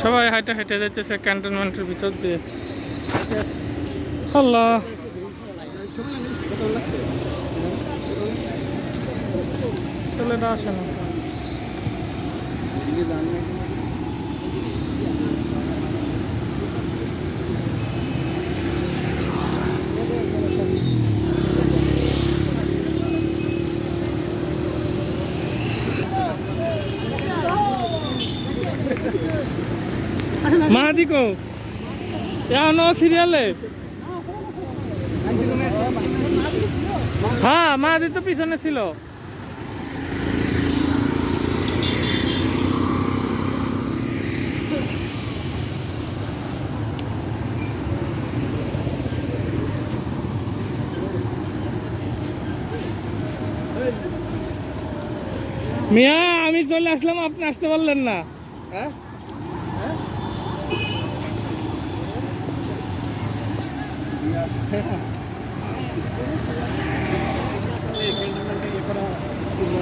সবাই হাইটে হেঁটে যাইতেছে ক্যান্টনমেন্টের ভিতর দিয়ে। আল্লাহ। ছেলেটা আসে না। মাহাদি কো? এখনও সিরিয়ালে হ্যাঁ মাহাদি তো পিছনে ছিল। মিয়া, আমি চলে আসলাম, আপনি আসতে পারলেন না। হ্যাঁ? Thank you.